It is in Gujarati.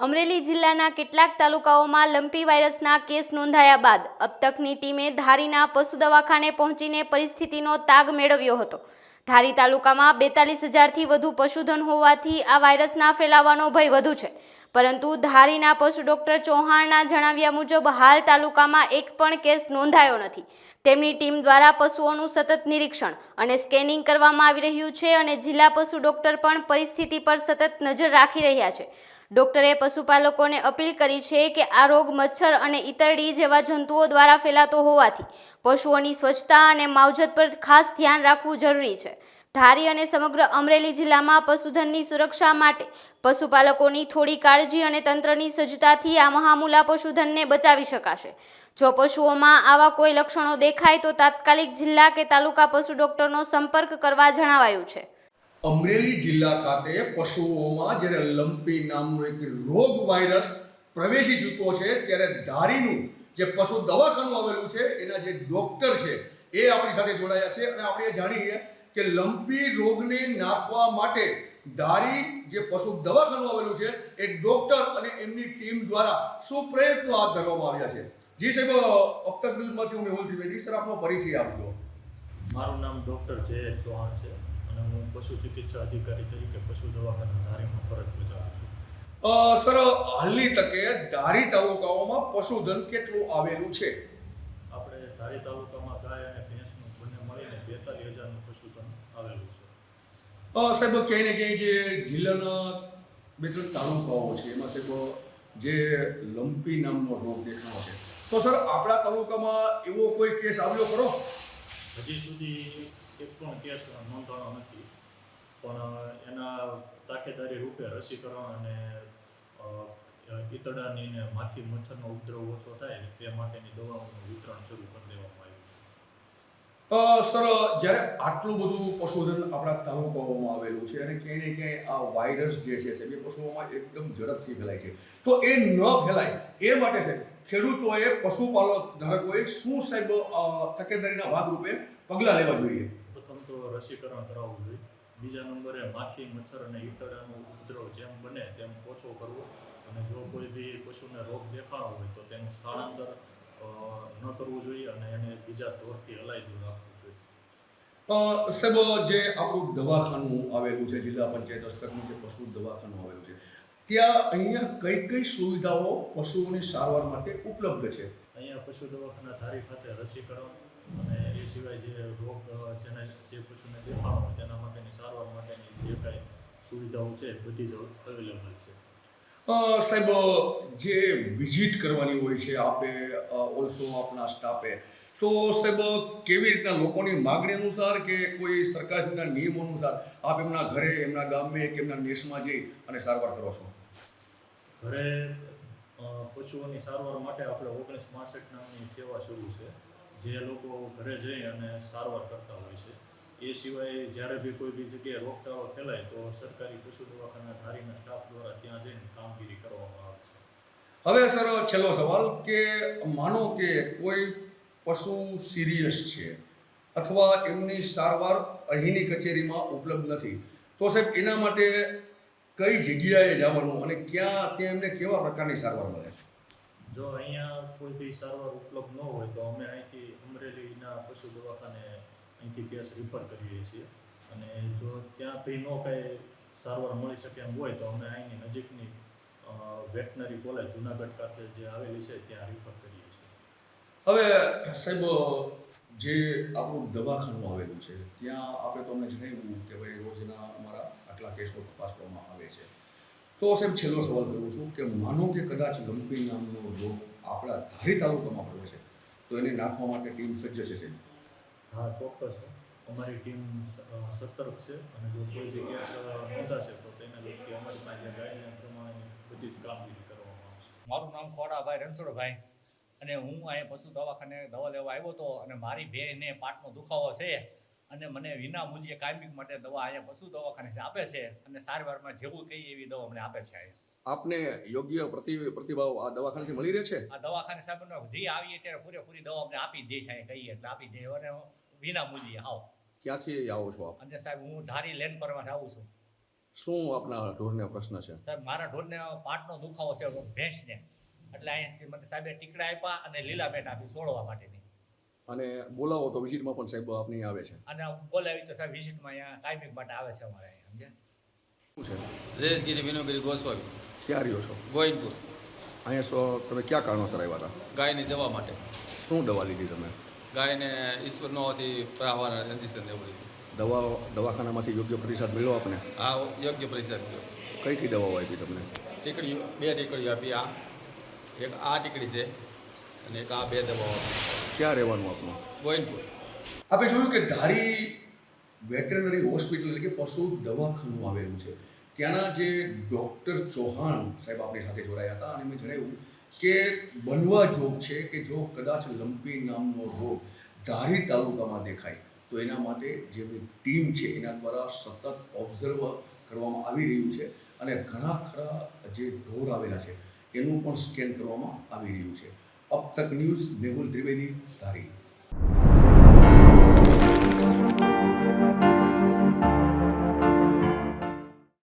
અમરેલી જિલ્લાના કેટલાક તાલુકાઓમાં લંપી વાયરસના કેસ નોંધાયા બાદ અબતકની ટીમે ધારીના પશુ દવાખાને પહોંચીને પરિસ્થિતિનો તાગ મેળવ્યો હતો. ધારી તાલુકામાં બેતાલીસ હજારથી વધુ પશુધન હોવાથી આ વાયરસના ફેલાવાનો ભય વધુ છે. પરંતુ ધારીના પશુ ડોક્ટર ચૌહાણના જણાવ્યા મુજબ હાલ તાલુકામાં એક પણ કેસ નોંધાયો નથી. તેમની ટીમ દ્વારા પશુઓનું સતત નિરીક્ષણ અને સ્કેનિંગ કરવામાં આવી રહ્યું છે અને જિલ્લા પશુ ડોક્ટર પણ પરિસ્થિતિ પર સતત નજર રાખી રહ્યા છે. ડોક્ટરે પશુપાલકોને અપીલ કરી છે કે આ રોગ મચ્છર અને ઇતરડી જેવા જંતુઓ દ્વારા ફેલાતો હોવાથી પશુઓની સ્વચ્છતા અને માવજત પર ખાસ ધ્યાન રાખવું જરૂરી છે. ધારી અને સમગ્ર અમરેલી જિલ્લામાં પશુધનની સુરક્ષા માટે પશુપાલકોની થોડી કાળજી અને તંત્રની સજ્જતાથી આ મહામૂલા પશુધનને બચાવી શકાશે. જો પશુઓમાં આવા કોઈ લક્ષણો દેખાય તો તાત્કાલિક જિલ્લા કે તાલુકા પશુ ડોક્ટરનો સંપર્ક કરવા જણાવાયું છે. અમરેલી જિલ્લા ખાતે પશુઓમાં જ્યારે લંપી નામનો એક રોગ વાયરસ પ્રવેશી ચૂક્યો છે, ત્યારે ધારીનું જે પશુ દવાખાનું આવેલું છે, એના જે ડોક્ટર છે, એ આપણી સાથે જોડાયા છે અને આપણે જાણીએ કે લંપી રોગને નાખવા માટે ધારી જે પશુ દવાખાનું આવેલું છે, એ ડોક્ટર અને એમની ટીમ દ્વારા શું પ્રયત્નો હાથ ધરવામાં આવ્યા છે? જી સાહેબ અબ તક ન્યૂઝમાંથી હું મેહુલ ત્રિવેદી, સર આપનો પરિચય આપજો. મારું નામ ડૉક્ટર જય ચૌહાણ છે. અને હું પશુ ચિકિત્સા અધિકારી તરીકે પશુ દવાખાના ધારીમાં ફરજ બજાવું છું. સર હાલની તકે ધારી તાલુકાઓમાં પશુધન કેટલું આવેલું છે? આપણે ધારી તાલુકામાં ગાય અને ભેંસનું બંને મળીને બેતાલીસ હજારનું પશુધન આવેલું છે. સાહેબ ક્યાંય ને ક્યાંય જે જિલ્લાના બે ત્રણ તાલુકાઓ છે એમાં સાહેબ જે લંપી નામનો રોગ દેખાણો છે. તો સર આપણા તાલુકામાં એવો કોઈ કેસ આવ્યો ખરો? હજી સુધી એક પણ કેસ નોંધાણો નથી. પણ, એના તાકેદારી રૂપે રસીકરણ અને ઈતડાની ને માખી મચ્છરનો ઉપદ્રવ ઓછો થાય તે માટેની દવાઓનું વિતરણ શરૂ કરી દેવામાં આવ્યું સર, જ્યારે આટલું બધું પશુધન આપણા તાલુકાઓમાં આવેલું છે અને ક્યાંય ને ક્યાંય આ વાયરસ જે છે જે પશુઓમાં એકદમ ઝડપથી ફેલાય છે. તો એ ન ફેલાય, એ માટે છે ખેડૂતોએ, પશુપાલક ધારકોએ શું, સાહેબ તકેદારીના ભાગરૂપે પગલાં લેવા જોઈએ? પ્રથમ તો રસીકરણ કરાવવું જોઈએ. બીજા નંબરે માખી મચ્છર અને ઈતળાનો ઉપદ્રવ જેમ બને તેમ ઓછો કરવો. અને જો કોઈ બી પશુને રોગ દેખાણો હોય તો તેનું સ્થળાંતર ન કરવું જોઈએ અને એને બીજા ઢોરથી દૂર રાખવું જોઈએ. સાહેબ જે આપણું દવાખાનું આવેલું છે જિલ્લા પંચાયત હસ્તકનું જે પશુ દવાખાનું આવેલું છે ત્યાં અહીંયા કઈ કઈ સુવિધાઓ પશુઓની સારવાર માટે ઉપલબ્ધ છે? અહીંયા પશુ દવાખાના ધારી ખાતે રસીકરણ અને એ સિવાય જે રોગ જેને જે પશુને દેખાણો હોય તેના માટેની સારવાર માટેની જે કાંઈ સુવિધાઓ છે બધી જ અવેલેબલ છે. સાહેબ જે વિઝિટ કરવાની હોય છે આપે ઓલસો આપના સ્ટાફે તો સાહેબ કેવી રીતના લોકોની માગણી અનુસાર કે કોઈ સરકારના નિયમો અનુસાર આપ એમના ઘરે એમના ગામે કે એમના દેશમાં જઈ અને સારવાર કરો છો? ઘરે પશુઓની સારવાર માટે આપણે ઓગણીસ માસઠ નામની સેવા શરૂ છે. જે લોકો ઘરે જઈ અને સારવાર કરતા હોય છે, એ સિવાય જ્યારે બી કોઈ બી જગ્યાએ રોગચાળો ફેલાય તો સરકારી પશુ દવાખાના ધારીના સ્ટાફ દ્વારા ત્યાં જઈને કામગીરી કરવામાં આવે છે. હવે સર, છેલ્લો સવાલ કે માનો કે કોઈ પશુ સિરિયસ છે અથવા એમની સારવાર અહીંની કચેરીમાં ઉપલબ્ધ નથી, તો સાહેબ એના માટે કઈ જગ્યાએ જવાનું અને ક્યાં, ત્યાં એમને કેવા પ્રકારની સારવાર મળે? જો અહીંયા કોઈ બી સારવાર ઉપલબ્ધ ન હોય તો અમે અહીંથી અમરેલીના પશુ દવાખાને અહીંથી કેસ રિફર કરીએ છીએ. અને જો ત્યાં બી ન કાંઈ સારવાર મળી શકે એમ હોય તો અમે અહીંની નજીકની વેટનરી કોલેજ જુનાગઢ ખાતે જે આવેલી છે ત્યાં રિફર કરીએ છીએ. હવે સાહેબ, જે આપણું દવાખાનું આવેલું છે, ત્યાં આપણે તો અમને જણાવ્યું કે ભાઈ રોજના અમારા આટલા કેસો તપાસવામાં આવે છે. તો સાહેબ છેલ્લો સવાલ કરું છું કે માનો કે કદાચ લંપી નામનો રોગ આપણા ધારી તાલુકામાં પડે છે તો એને નાખવા માટે ટીમ સજ્જ છે સાહેબ? હા ચોક્કસ. અમારી ટીમ સતર્ક છે અને જો કોઈ બી કેસ નોંધાશે તો તેને લગતી અમારી પાસે ગાઈડલાઈન પ્રમાણે બધી જ કામગીરી કરવામાં આવશે. મારું નામ ખોડાભાઈ રણછોડભાઈ અને હું અહીંયા પશુ દવાખાને દવા લેવા આવ્યો હતો અને મારી બેને પાટનો દુખાવો છે. અને મને વિના મૂલ્યે કાયમિક માટે દવા અહીંયા પશુ દવાખાને આપે છે અને સારવારમાં જેવું કહીએ એવી દવા અમને આપે છે અહીંયા. આપને યોગ્ય પ્રતિ પ્રતિભાવ આ દવાખાનાથી મળી રહે છે? આ દવાખાને સાહેબ જે આવીએ ત્યારે પૂરેપૂરી દવા અમને આપી દે છે કહીએ એટલે આપી દે અને વિના મૂલ્યે આવો. ક્યાંથી આવો છો આપ? અને સાહેબ હું ધારી લેન પરમાંથી આવું છું. શું આપના ઢોરને પ્રશ્ન છે? સાહેબ મારા ઢોરને પાટનો દુખાવો છે ભેંસને. એટલે અહીંયાથી મને સાહેબે ટીકડા આપ્યા અને લીલા બેટ આપી સોળવા માટેની. અને બોલાવો તો વિઝિટમાં પણ સાહેબ આપની આવે છે. અને બોલાવી તો સાહેબ વિઝિટમાં અહીંયા ટાઈમિંગ માટે આવે છે અમારે અહીંયા શું છે? રેશગીરી વિનોગીરી ગોસ્વામી. ક્યાં રહ્યો છો? ગોવિંદપુર. અહીંયા સો તમે ક્યાં કારણોસર આવ્યા હતા? ગાયની દવા માટે. શું દવા લીધી તમે? ગાયને ઈશ્વરનો હોવાથી પ્રવાહ રંજીશન દેવું લીધું. દવા દવાખાનામાંથી યોગ્ય પ્રતિસાદ મળ્યો આપને? આ યોગ્ય પ્રતિસાદ મળ્યો. કઈ કઈ દવાઓ આપી તમને? ટીકડીઓ બે ટીકડીઓ આપી. આ એક આ ટીકડી છે અને એક આ બે દવાઓ આપી. ક્યાં રહેવાનું આપણું ગોવિંદપુર. આપણે જોયું કે ધારી વેટરનરી હોસ્પિટલ એટલે કે પશુ દવાખાનું આવેલું છે. ત્યાંના જે ડૉક્ટર ચૌહાણ સાહેબ આપણી સાથે જોડાયા હતા અને મેં જણાવ્યું કે બનવા જોગ છે કે જો કદાચ લંપી નામનો રોગ ધારી તાલુકામાં દેખાય તો એના માટે જે ટીમ છે એના દ્વારા સતત ઓબ્ઝર્વ કરવામાં આવી રહ્યું છે અને ઘણા ખરા જે ઢોર આવેલા છે એનું પણ સ્કેન કરવામાં આવી રહ્યું છે. અબ તક ન્યૂઝ મેહુલ ત્રિવેદી ધારી.